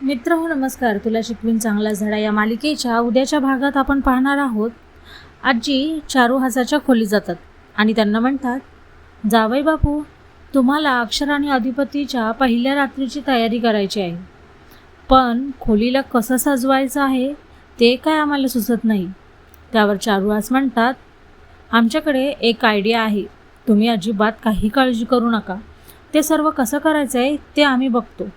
मित्र हो नमस्कार. तुला शिकवीन चांगला झडा या मालिकेच्या उद्याच्या भागात आपण पाहणार आहोत. आजी चारू हजारच्या खोली जातात आणि त्यांना म्हणतात जावई बापू तुम्हाला अक्षर आणि अधिपतीच्या पहिल्या रात्रीची तयारी करायची आहे. पण खोलीला कसं सजवायचं आहे ते काय आम्हाला सुचत नाही. त्यावर चारुहास म्हणतात आमच्याकडे एक आयडिया आहे. तुम्ही अजिबात काही काळजी करू नका. ते सर्व कसं करायचं आहे ते आम्ही बघतो.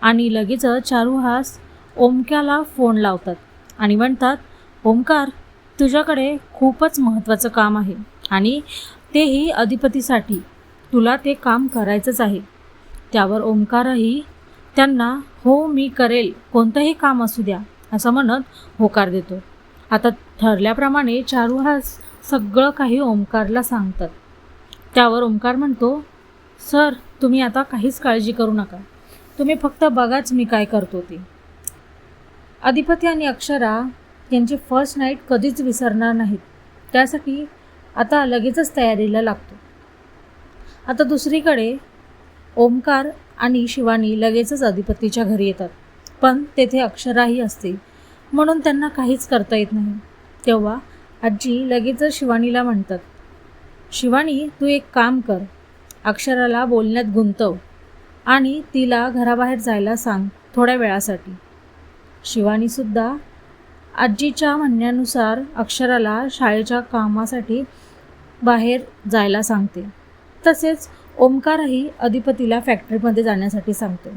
आणि लगेचच चारुहास ओमक्याला फोन लावतात आणि म्हणतात ओमकार तुझ्याकडे खूपच महत्त्वाचं काम आहे आणि तेही अधिपतीसाठी. तुला ते काम करायचंच आहे. त्यावर ओमकारही त्यांना हो मी करेल. कोणतंही काम असू द्या असं म्हणत होकार देतो. आता ठरल्याप्रमाणे चारुहास सगळं काही ओमकारला सांगतात. त्यावर ओमकार म्हणतो सर तुम्ही आता काहीच काळजी करू नका. तुम्ही फक्त बघाच मी काय करतो ते. अधिपती आणि अक्षरा यांची फर्स्ट नाईट कधीच विसरणार नाहीत. त्यासाठी आता लगेचच तयारीला लागतो. आता दुसरीकडे ओमकार आणि शिवानी लगेचच अधिपतीच्या घरी येतात. पण तेथे अक्षराही असते. म्हणून त्यांना काहीच करता येत नाही. तेव्हा आजी लगेचच शिवानीला म्हणतात शिवानी तू एक काम कर. अक्षराला बोलण्यात गुंतव. आणि तिला घराबाहेर जायला सांग थोड्या वेळासाठी. शिवानीसुद्धा आजीच्या म्हणण्यानुसार अक्षराला शाळेच्या कामासाठी बाहेर जायला सांगते. तसेच ओमकारही अधिपतीला फॅक्टरीमध्ये जाण्यासाठी सांगतो.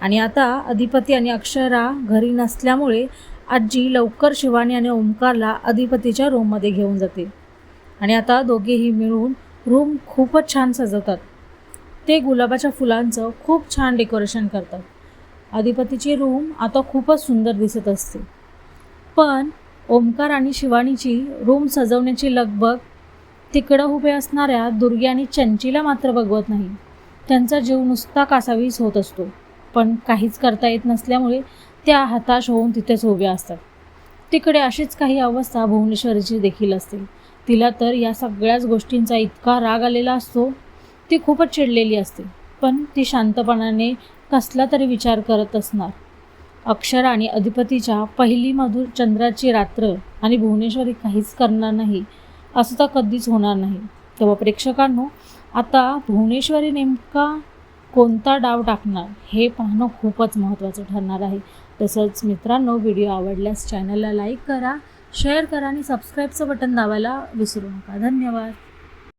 आणि आता अधिपती आणि अक्षरा घरी नसल्यामुळे आजी लवकर शिवानी आणि ओमकारला अधिपतीच्या रूममध्ये घेऊन जाते. आणि आता दोघेही मिळून रूम खूपच छान सजवतात. ते गुलाबाच्या फुलांचं खूप छान डेकोरेशन करतात. अधिपतीची रूम आता खूपच सुंदर दिसत असते. पण ओमकार आणि शिवानीची रूम सजवण्याची लगबग तिकडं उभे असणाऱ्या दुर्गी आणि चंचीला मात्र बघवत नाही. त्यांचा जीव नुसता कासावीस होत असतो. पण काहीच करता येत नसल्यामुळे त्या हताश होऊन तिथेच उभ्या असतात. तिकडे अशीच काही अवस्था भुवनेश्वरीची देखील असते. तिला तर या सगळ्याच गोष्टींचा इतका राग आलेला असतो ती खूपच चिडलेली असते. पण ती शांतपणाने कसला तरी विचार करत असणार. अक्षर आणि अधिपतीच्या पहिली मधुर चंद्राची रात्र आणि भुवनेश्वरी काहीच करणार नाही असं तर कधीच होणार नाही. तेव्हा प्रेक्षकांनो आता भुवनेश्वरी नेमका कोणता डाव टाकणार हे पाहणं खूपच महत्त्वाचं ठरणार आहे. तसंच मित्रांनो व्हिडिओ आवडल्यास चॅनलला लाईक करा शेअर करा आणि सबस्क्राईबचं बटन दाबायला विसरू नका. धन्यवाद.